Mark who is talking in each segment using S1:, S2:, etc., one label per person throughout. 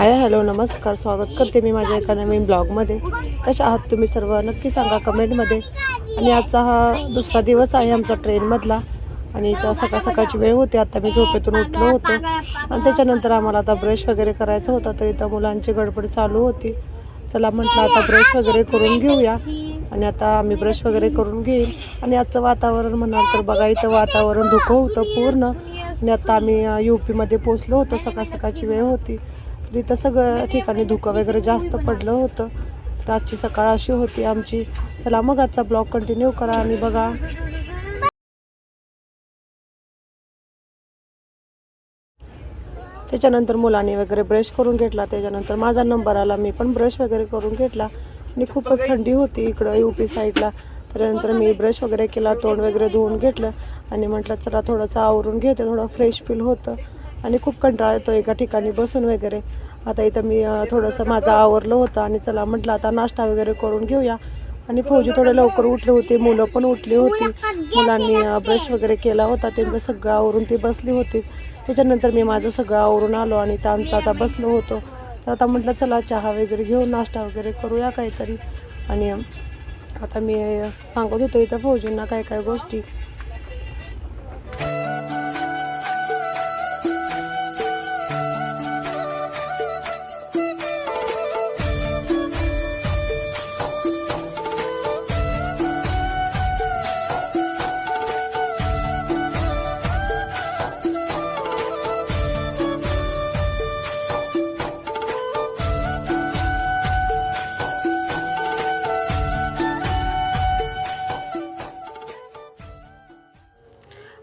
S1: Hi hello नमस्कार स्वागत करते मी माझ्या एका नवीन ब्लॉगमध्ये. कशा आहात तुम्ही सर्व? नक्की सांगा कमेंटमध्ये. आणि आजचा हा दुसरा दिवस आहे आमचा ट्रेनमधला. आणि त्या सकाळ सकाळची वेळ होती आता मी झोपेतून उठलो होतो. आणि त्याच्यानंतर आम्हाला आता ब्रश वगैरे करायचं होता तरी त्या मुलांची गडबड चालू होती. चला म्हटलं आता ब्रश वगैरे करून घेऊया. आणि आता आम्ही ब्रश वगैरे करून घेईल. आणि आजचं वातावरण म्हणाल तर बघा इथं वातावरण धुकं होतं पूर्ण. आणि आता आम्ही यू पीमध्ये पोचलो होतो सकाळ सकाळची वेळ होती. तर इथं सगळं ठिकाणी धुकं वगैरे जास्त पडलं होतं. तर आजची सकाळ अशी होती आमची. चला मग आजचा ब्लॉग कंटिन्यू करा आणि बघा. त्याच्यानंतर मुलांनी वगैरे ब्रश करून घेतला. त्याच्यानंतर माझा नंबर आला. मी पण ब्रश वगैरे करून घेतला. आणि खूपच थंडी होती इकडं यू पी साईडला त्यानंतर मी ब्रश वगैरे केला तोंड वगैरे धुवून घेतलं. आणि म्हटलं चला थोडंसं आवरून घेते. थोडं फ्रेश फील होतं. आणि खूप कंटाळा येतो एका ठिकाणी बसून वगैरे. आता इथं मी थोडंसं माझं आवरलं होतं आणि चला म्हटलं आता नाश्ता वगैरे करून घेऊया. आणि फौजी थोडे लवकर उठले होते मुलं पण उठली होती. मुलांनी ब्रश वगैरे केला होता त्यांचं सगळं आवरून ती बसली होती. त्याच्यानंतर मी माझं सगळं आवरून आलो आणि तर आमचं आता बसलो होतो. तर आता म्हटलं चला चहा वगैरे घेऊन नाश्ता वगैरे करूया काहीतरी. आणि आता मी सांगत होतो इथं फौजींना काय काय गोष्टी.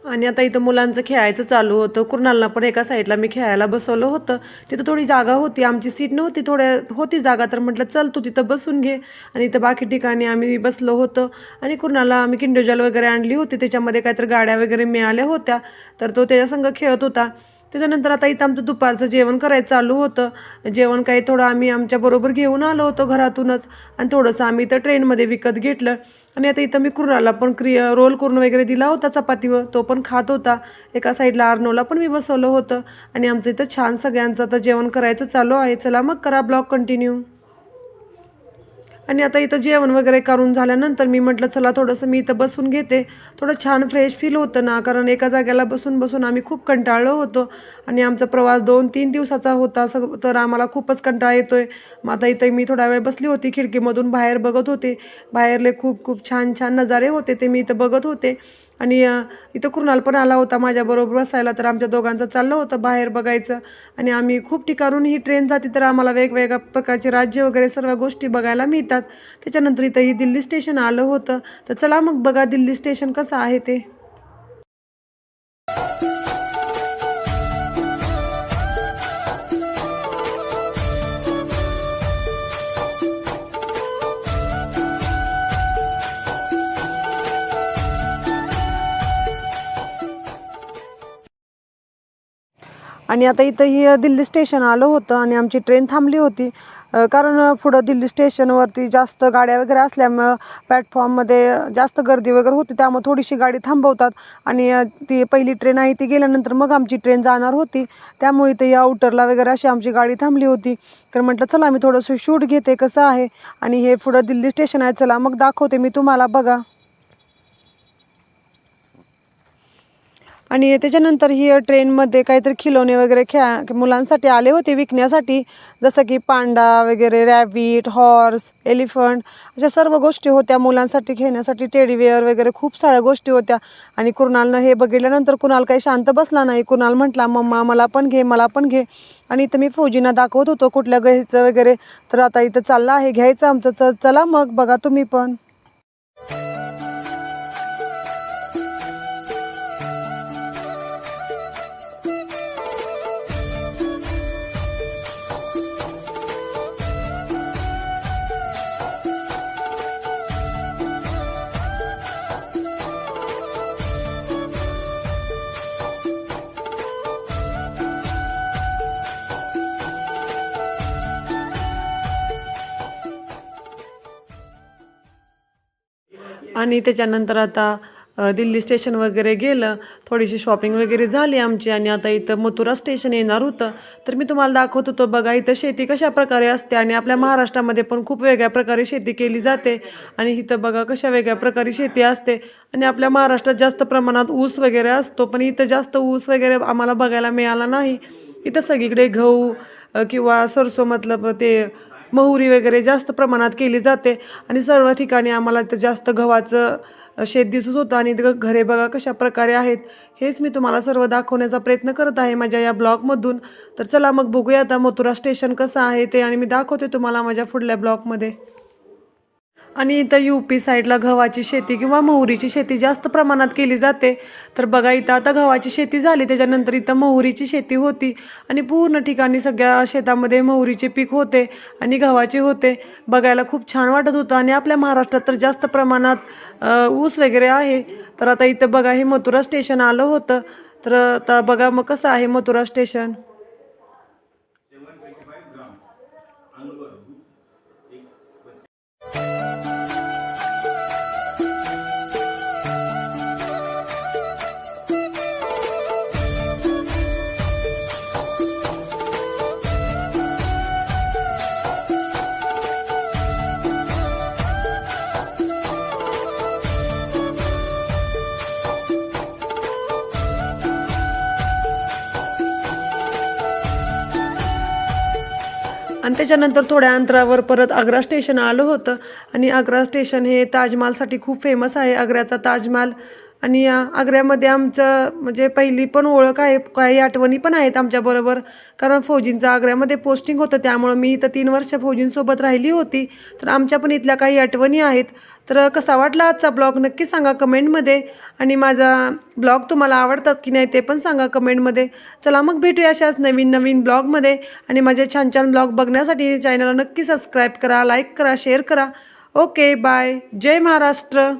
S1: आणि आता इथं मुलांचं खेळायचं चालू होतं. कुर्नालला पण एका साईडला मी खेळायला बसवलं होतं. तिथं थोडी जागा होती. आमची सीट नव्हती. थोड्या होती जागा. तर म्हटलं चल तू तिथं बसून घे. आणि इथं बाकी ठिकाणी आम्ही बसलो होतो. आणि कुर्नाला आम्ही किंडोजल वगैरे आणली होती. त्याच्यामध्ये काहीतरी गाड्या वगैरे मिळाल्या होत्या. तर तो त्याच्यासंग खेळत होता. त्याच्यानंतर आता इथं आमचं दुपारचं जेवण करायचं चालू होतं. जेवण काही थोडं आम्ही आमच्याबरोबर घेऊन आलो होतो घरातूनच. आणि थोडंसं आम्ही इथं ट्रेनमध्ये विकत घेतलं. आणि आता इथं मी कुर्राला पण क्रिय रोल करून वगैरे दिला होता चपातीवर. तो पण खात होता. एका साईडला अर्नोला पण मी बसवलं होतं. आणि आमचं इथं छान सगळ्यांचं आता जेवण करायचं चालू आहे. चला मग करा ब्लॉग कंटिन्यू आणि आता इथं जेवण वगैरे करून झाल्यानंतर मी म्हटलं चला थोडंसं मी इथं बसून घेते. थोडं छान फ्रेश फील होतं ना कारण एका जागेला बसून बसून आम्ही खूप कंटाळलो होतो. आणि आमचा प्रवास दोन तीन दिवसाचा होता सग तर आम्हाला खूपच कंटाळा येतोय. मग आता इथं मी थोडा वेळ बसली होती खिडकीमधून बाहेर बघत होते. बाहेरले खूप खूप छान छान नजारे होते ते मी इथं बघत होते. आणि इथं कृणाल पण आला होता माझ्याबरोबर बसायला तर आमच्या दोघांचं चाललं होतं बाहेर बघायचं. आणि आम्ही खूप ठिकाणून ही ट्रेन जाते तर आम्हाला वेगवेगळ्या प्रकारचे राज्य वगैरे सर्व गोष्टी बघायला मिळतात. त्याच्यानंतर इथं ही दिल्ली स्टेशन आलं होतं. तर चला मग बघा दिल्ली स्टेशन कसं आहे ते. आणि आता इथं ही दिल्ली स्टेशन आलं होतं आणि आमची ट्रेन थांबली होती. कारण पुढं दिल्ली स्टेशनवरती जास्त गाड्या वगैरे असल्यामुळं प्लॅटफॉर्ममध्ये जास्त गर्दी वगैरे होती. त्यामुळे थोडीशी गाडी थांबवतात आणि ती पहिली ट्रेन आहे ती गेल्यानंतर मग आमची ट्रेन जाणार होती. त्यामुळे इथं या आउटरला वगैरे अशी आमची गाडी थांबली होती. तर म्हटलं चला मी थोडंसं शूट घेते कसं आहे आणि हे पुढं दिल्ली स्टेशन आहे चला मग दाखवते मी तुम्हाला बघा. आणि त्याच्यानंतर ही ट्रेनमध्ये काहीतरी खिलौने वगैरे खेळा मुलांसाठी आले होते विकण्यासाठी. जसं की पांडा वगैरे रॅबिट हॉर्स एलिफंट अशा सर्व गोष्टी होत्या मुलांसाठी खेळण्यासाठी. टेडीवेअर वगैरे खूप साऱ्या गोष्टी होत्या. आणि कुणालनं हे बघितल्यानंतर कुणाल काही शांत बसला नाही. कुणाल म्हटला मम्मा मला पण घे मला पण घे. आणि इथं मी फौजींना दाखवत होतो कुठल्या घ्यायचं वगैरे. तर आता इथं चाललं आहे घ्यायचं आमचं. चला मग बघा तुम्ही पण. आणि त्याच्यानंतर आता दिल्ली स्टेशन वगैरे गेलं थोडीशी शॉपिंग वगैरे झाली आमची आणि आता इथं मथुरा स्टेशन येणार होतं. तर मी तुम्हाला दाखवत होतो बघा इथं शेती कशा प्रकारे असते आणि आपल्या महाराष्ट्रामध्ये पण खूप वेगळ्या प्रकारे शेती केली जाते. आणि इथं बघा कशा वेगळ्या प्रकारे शेती असते आणि आपल्या महाराष्ट्रात जास्त प्रमाणात ऊस वगैरे असतो पण इथं जास्त ऊस वगैरे आम्हाला बघायला मिळाला नाही. इथं सगळीकडे गहू किंवा सरसो मतलब ते महुरी वगैरे जास्त प्रमाणात केली जाते. आणि सर्व ठिकाणी आम्हाला तर जास्त गव्हाचं शेत दिसत होतं. आणि घरे बघा कशा प्रकारे आहेत. हेच मी तुम्हाला सर्व दाखवण्याचा प्रयत्न करत आहे माझ्या या ब्लॉगमधून. तर चला मग बघूया आता मथुरा स्टेशन कसं आहे ते. आणि मी दाखवते तुम्हाला माझ्या पुढल्या ब्लॉगमध्ये. आणि इथं यू पी साईडला गव्हाची शेती किंवा मोहरीची शेती जास्त प्रमाणात केली जाते. तर बघा इथं आता गव्हाची शेती झाली त्याच्यानंतर इथं मोहरीची शेती होती. आणि पूर्ण ठिकाणी सगळ्या शेतामध्ये मोहरीचे पीक होते आणि गव्हाचे होते. बघायला खूप छान वाटत होतं आणि आपल्या महाराष्ट्रात तर जास्त प्रमाणात ऊस वगैरे आहे. तर आता इथं बघा हे मथुरा स्टेशन आलं होतं. तर आता बघा मग कसं आहे मथुरा स्टेशन आणि त्याच्यानंतर थोड्या अंतरावर परत आग्रा स्टेशन आलं होतं. आणि आग्रा स्टेशन हे ताजमहालसाठी खूप फेमस आहे. आग्र्याचा ताजमहाल आणि आग्र्यामध्ये आमचं म्हणजे पहिली पण ओळख आहे काही आठवणी पण आहेत आमच्याबरोबर कारण फौजींचं आग्र्यामध्ये पोस्टिंग होतं त्यामुळं मी इथं तीन वर्ष फौजींसोबत राहिली होती. तर आमच्या पण इथल्या काही आठवणी आहेत. तर कसा वाटला आजचा ब्लॉग? नक्की सांगा कमेंटमध्ये. आणि माझा ब्लॉग तुम्हाला आवडतात की नाही ते पण सांगा कमेंटमध्ये. चला मग भेटूया अशाच नवीन नवीन ब्लॉगमध्ये. आणि माझे छान छान ब्लॉग बघण्यासाठी चॅनलला नक्की सबस्क्राईब करा लाईक करा शेअर करा. ओके बाय जय महाराष्ट्र.